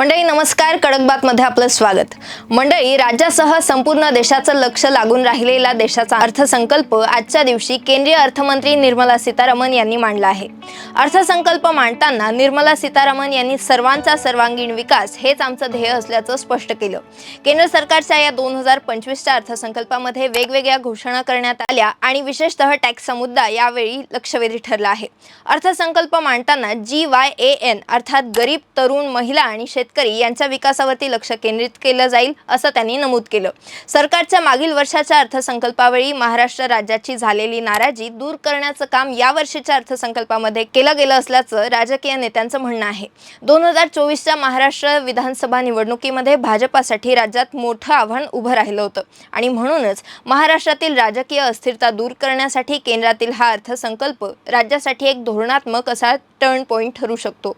मंडळी नमस्कार. कडक बातमध्ये आपलं स्वागत. मंडळी राज्यासह संपूर्ण देशाचं लक्ष लागून राहिलेला देशाचा अर्थसंकल्प आजच्या दिवशी केंद्रीय अर्थमंत्री निर्मला सीतारामन यांनी मांडला आहे. अर्थसंकल्प मांडताना निर्मला सीतारामन यांनी सर्वांचा सर्वांगीण विकास हेच आमचं ध्येय असल्याचं स्पष्ट केलं. केंद्र सरकारच्या या दोन हजार पंचवीसच्या अर्थसंकल्पामध्ये वेगवेगळ्या घोषणा करण्यात आल्या आणि विशेषतः टॅक्सचा मुद्दा यावेळी लक्षवेधी ठरला आहे. अर्थसंकल्प मांडताना जी वाय ए एन अर्थात गरीब तरुण महिला आणि शेतकरी यांच्या विकासावरती लक्ष केंद्रित केलं जाईल असं त्यांनी नमूद केलं. सरकारच्या मागील वर्षाच्या अर्थसंकल्पावेळी महाराष्ट्र राज्याची झालेली नाराजी दूर करण्याचं काम या वर्षीच्या अर्थसंकल्पामध्ये केलं गेलं असल्याचं राजकीय नेत्यांचं म्हणणं आहे. दोन हजार चोवीसच्या महाराष्ट्र विधानसभा निवडणुकीमध्ये भाजपासाठी राज्यात मोठं आव्हान उभं राहिलं होतं. आणि म्हणूनच महाराष्ट्रातील राजकीय अस्थिरता दूर करण्यासाठी केंद्रातील हा अर्थसंकल्प राज्यासाठी एक धोरणात्मक असा टर्न पॉईंट ठरू शकतो.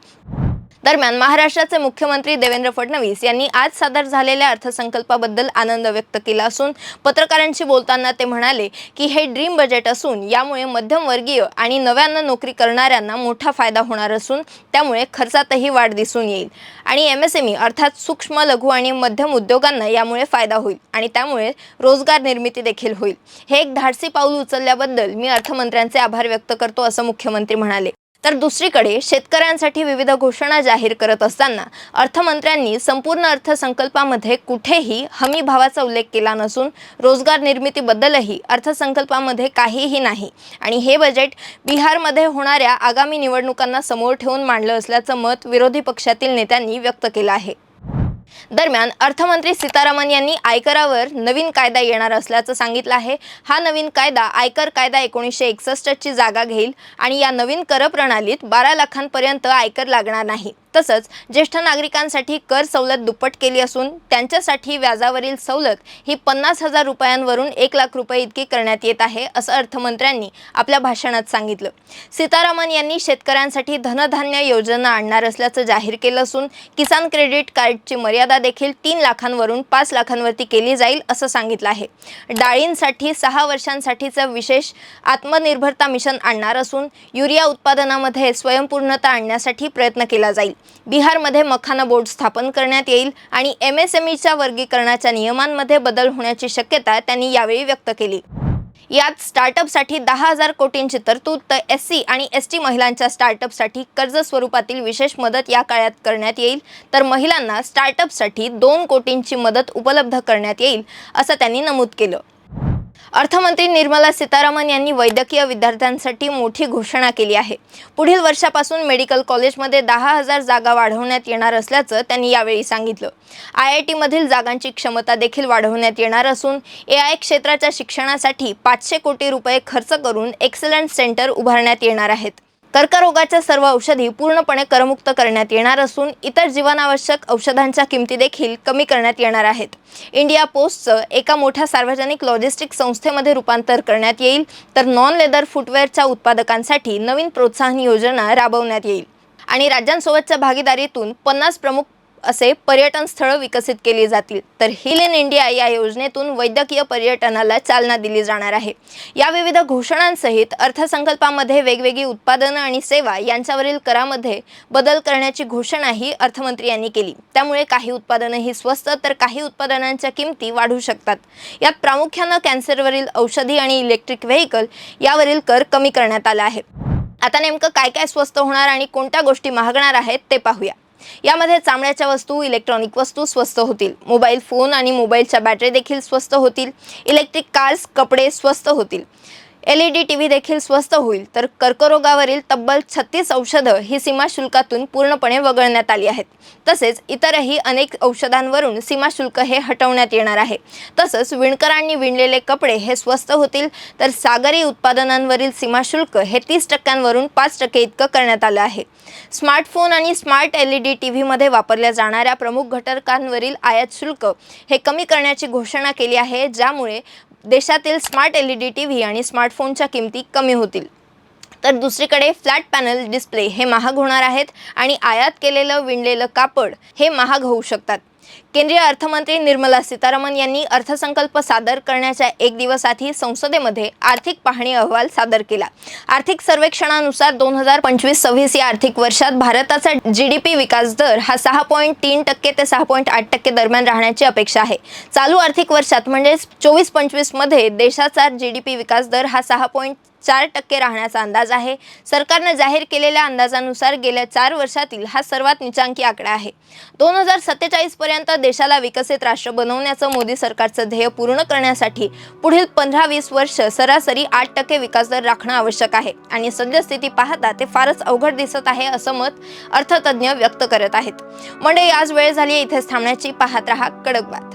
दरम्यान महाराष्ट्राचे मुख्यमंत्री देवेंद्र फडणवीस यांनी आज सादर झालेल्या अर्थसंकल्पाबद्दल आनंद व्यक्त केला असून पत्रकारांशी बोलताना ते म्हणाले की हे ड्रीम बजेट असून यामुळे मध्यमवर्गीय आणि नव्यानं नोकरी करणाऱ्यांना मोठा फायदा होणार असून त्यामुळे खर्चातही वाढ दिसून येईल. आणि एम एस एम ई अर्थात सूक्ष्म लघु आणि मध्यम उद्योगांना यामुळे फायदा होईल आणि त्यामुळे रोजगार निर्मिती देखील होईल. हे एक धाडसी पाऊल उचलल्याबद्दल मी अर्थमंत्र्यांचे आभार व्यक्त करतो असं मुख्यमंत्री म्हणाले. तर दुसरीकडे शेतकऱ्यांसाठी विविध घोषणा जाहीर करत असताना अर्थमंत्र्यांनी संपूर्ण अर्थसंकल्पामध्ये कुठेही हमी भावाचा उल्लेख केला नसून रोजगार निर्मितीबद्दलही अर्थसंकल्पामध्ये काहीही नाही. आणि हे बजेट बिहारमध्ये होणाऱ्या आगामी निवडणुकांना समोर ठेवून मांडलं असल्याचं मत विरोधी पक्षातील नेत्यांनी व्यक्त केलं आहे. दरम्यान अर्थमंत्री सीतारामन यांनी आयकरावर नवीन कायदा येणार असल्याचं सांगितलं आहे. हा नवीन कायदा आयकर कायदा एकोणीसशे एकसष्टची जागा घेईल आणि या नवीन कर प्रणालीत बारा लाखांपर्यंत आयकर लागणार नाही. तसंच ज्येष्ठ नागरिकांसाठी कर सवलत दुप्पट केली असून त्यांच्यासाठी व्याजावरील सवलत ही पन्नास हजार रुपयांवरून एक लाख रुपये इतकी करण्यात येत आहे असं अर्थमंत्र्यांनी आपल्या भाषणात सांगितलं. सीतारामन यांनी शेतकऱ्यांसाठी धनधान्य योजना आणणार असल्याचं जाहीर केलं असून किसान क्रेडिट कार्डची मर्यादा देखील तीन लाखांवरून पाच लाखांवरती केली जाईल असं सांगितलं आहे. डाळींसाठी सहा वर्षांसाठीचं विशेष आत्मनिर्भरता मिशन आणणार असून युरिया उत्पादनामध्ये स्वयंपूर्णता आणण्यासाठी प्रयत्न केला जाईल. बिहारमध्ये मखाना बोर्ड स्थापन करण्यात येईल आणि एम एस एम ईच्या वर्गीकरणाच्या नियमांमध्ये बदल होण्याची शक्यता त्यांनी यावेळी व्यक्त केली. यात स्टार्टअपसाठी दहा हजार कोटींची तरतूद तर एस सी आणि एस टी महिलांच्या स्टार्टअपसाठी कर्ज स्वरूपातील विशेष मदत या काळात करण्यात येईल. तर महिलांना स्टार्टअपसाठी दोन कोटींची मदत उपलब्ध करण्यात येईल असं त्यांनी नमूद केलं. अर्थमंत्री निर्मला सीतारामन यांनी वैद्यकीय विद्यार्थ्यांसाठी मोठी घोषणा केली आहे. पुढील वर्षापासून मेडिकल कॉलेजमध्ये दहा हजार जागा वाढवण्यात येणार असल्याचं त्यांनी यावेळी सांगितलं. आय आय टीमधील जागांची क्षमता देखील वाढवण्यात येणार असून ए आय क्षेत्राच्या शिक्षणासाठी पाचशे कोटी रुपये खर्च करून एक्सलंट सेंटर उभारण्यात येणार आहेत. कर्करोगाच्या सर्व औषधी पूर्णपणे करमुक्त करण्यात येणार असून इतर जीवनावश्यक औषधांच्या किमती देखील कमी करण्यात येणार आहेत. इंडिया पोस्टचं एका मोठ्या सार्वजनिक लॉजिस्टिक संस्थेमध्ये रूपांतर करण्यात येईल. तर नॉन लेदर फुटवेअरच्या उत्पादकांसाठी नवीन प्रोत्साहन योजना राबवण्यात येईल. आणि राज्यांसोबतच्या भागीदारीतून पन्नास प्रमुख असे पर्यटन स्थळं विकसित केली जातील. तर हिल इन इंडिया या योजनेतून वैद्यकीय पर्यटनाला चालना दिली जाणार आहे. या विविध घोषणांसहित अर्थसंकल्पामध्ये वेगवेगळी उत्पादनं आणि सेवा यांच्यावरील करामध्ये बदल करण्याची घोषणाही अर्थमंत्री यांनी केली. त्यामुळे काही उत्पादनं ही स्वस्त तर काही उत्पादनांच्या किमती वाढू शकतात. यात प्रामुख्यानं कॅन्सरवरील औषधी आणि इलेक्ट्रिक व्हेकल यावरील कर कमी करण्यात आला आहे. आता नेमकं काय काय स्वस्त होणार आणि कोणत्या गोष्टी महागणार आहेत ते पाहूया. यामध्ये चामड्याच्या वस्तू इलेक्ट्रॉनिक वस्तू स्वस्त होतील. मोबाईल फोन आणि मोबाईलच्या बॅटरी देखील स्वस्त होतील. इलेक्ट्रिक कार्स कपडे स्वस्त होतील. L E D T V देखील स्वस्त होईल. तर कर्करोगावरील तब्बल छत्तीस औषधं ही सीमाशुल्कातून पूर्णपणे वगळण्यात आली आहेत. तसेच इतरही अनेक औषधांवरून सीमाशुल्क हे हटवण्यात येणार आहे. तसंच विणकरांनी विणलेले कपडे हे स्वस्त होतील तर सागरी उत्पादनांवरील सीमाशुल्क हे तीस टक्क्यांवरून पाच टक्के इतकं करण्यात आलं आहे. स्मार्टफोन आणि smart L E D T व्हीमध्ये वापरल्या जाणाऱ्या प्रमुख घटकांवरील आयात शुल्क हे कमी करण्याची घोषणा केली आहे ज्यामुळे देशातील smart L E D T V आणि स्मार्टफोनच्या किमती कमी होतील. तर दुसरीकडे फ्लॅट पॅनल डिस्प्ले हे महाग होणार आहेत आणि आयात केलेलं विणलेलं कापड हे महाग होऊ शकतात. केंद्रीय अर्थमंत्री निर्मला सीतारामन यांनी अर्थसंकल्प सादर करण्याच्या एक दिवस आधी संसदेमध्ये आर्थिक पाहणी अहवाल सादर केला. आर्थिक सर्वेक्षणानुसार दोन हजार पंचवीस सव्वीस या आर्थिक वर्षात भारताचा जी डी पी विकास दर हा सहा पॉईंट तीन टक्के ते सहा पॉईंट आठ टक्के दरम्यान राहण्याची अपेक्षा आहे. चालू आर्थिक वर्षात म्हणजेच चोवीस पंचवीसमध्ये देशाचा जी डी पी विकास दर हा सहा पॉईंट चार टक्के राहण्याचा अंदाज आहे. सरकारनं जाहीर केलेल्या अंदाजानुसार गेल्या चार वर्षातील हा सर्वात निचांकी आकडा आहे. दोन हजार सत्तेचाळीसपर्यंत देशाला विकसित राष्ट्र बनवण्याचं मोदी सरकारचं ध्येय पूर्ण करण्यासाठी पुढील पंधरा वीस वर्ष सरासरी आठ टक्के विकास दर राखणं आवश्यक आहे. आणि सद्यस्थिती पाहता ते फारच अवघड दिसत आहे असं मत अर्थतज्ञ व्यक्त करत आहेत. मंडळी आज वेळ झाली इथेच थांबण्याची. पाहत रहा कडक बात